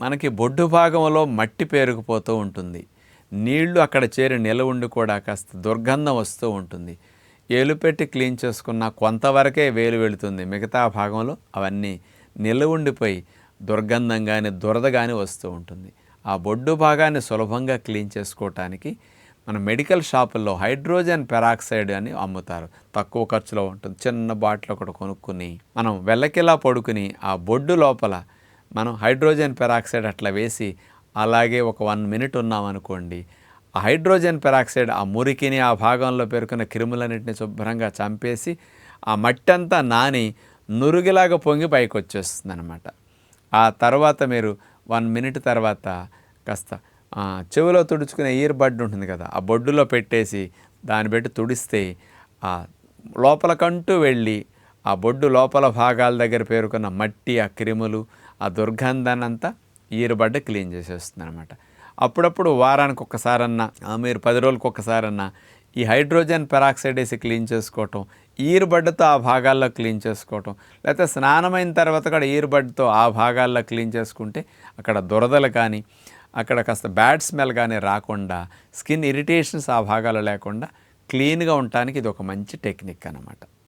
మనకి బొడ్డు భాగంలో మట్టి పేరుకుపోతూ ఉంటుంది. నీళ్ళు అక్కడ చేరి నిల ఉండి కూడా కాస్త దుర్గంధం వస్తూ ఉంటుంది. ఏలు పెట్టి క్లీన్ చేసుకున్న కొంతవరకే వేలు వెళుతుంది. మిగతా భాగంలో అవన్నీ నిల ఉండిపోయి దుర్గంధం కానీ దురద కానీ వస్తూ ఉంటుంది. ఆ బొడ్డు భాగాన్ని సులభంగా క్లీన్ చేసుకోవటానికి మన మెడికల్ షాపుల్లో హైడ్రోజన్ పెరాక్సైడ్ అని అమ్ముతారు. తక్కువ ఖర్చులో ఉంటుంది. చిన్న బాటిల్ ఒకటి కొనుక్కుని మనం వెళ్ళకిలా పడుకుని ఆ బొడ్డు లోపల మనం హైడ్రోజన్ పెరాక్సైడ్ అట్లా వేసి అలాగే ఒక వన్ మినిట్ ఉన్నామనుకోండి ఆ హైడ్రోజన్ పెరాక్సైడ్ ఆ మురికిని ఆ భాగంలో పేరుకున్న క్రిములన్నింటిని శుభ్రంగా చంపేసి ఆ మట్టి అంతా నాని నురుగిలాగా పొంగి పైకి వచ్చేస్తుంది అనమాట ఆ తర్వాత మీరు వన్ మినిట్ తర్వాత కాస్త చెవిలో తుడుచుకునే ఇయర్ బడ్ ఉంటుంది కదా ఆ బొడ్డులో పెట్టేసి దాన్ని పెట్టి తుడిస్తే ఆ లోపలకంటూ వెళ్ళి ఆ బొడ్డు లోపల భాగాల దగ్గర పేరుకున్న మట్టి ఆ క్రిములు ఆ దుర్గంధాన్ని అంతా ఈరుబడ్డ క్లీన్ చేసేస్తుంది అనమాట అప్పుడప్పుడు వారానికి ఒక్కసారన్నా మీరు పది రోజులకు ఒక్కసారన్నా ఈ హైడ్రోజన్ పెరాక్సైడ్ వేసి క్లీన్ చేసుకోవటం ఈరుబడ్డతో ఆ భాగాల్లో క్లీన్ చేసుకోవటం లేకపోతే స్నానమైన తర్వాత కూడా ఈరుబడ్డతో ఆ భాగాల్లో క్లీన్ చేసుకుంటే అక్కడ దురదలు కానీ అక్కడ కాస్త బ్యాడ్ స్మెల్ కానీ రాకుండా స్కిన్ ఇరిటేషన్స్ ఆ భాగాలు లేకుండా క్లీన్గా ఉండటానికి ఇది ఒక మంచి టెక్నిక్ అన్నమాట.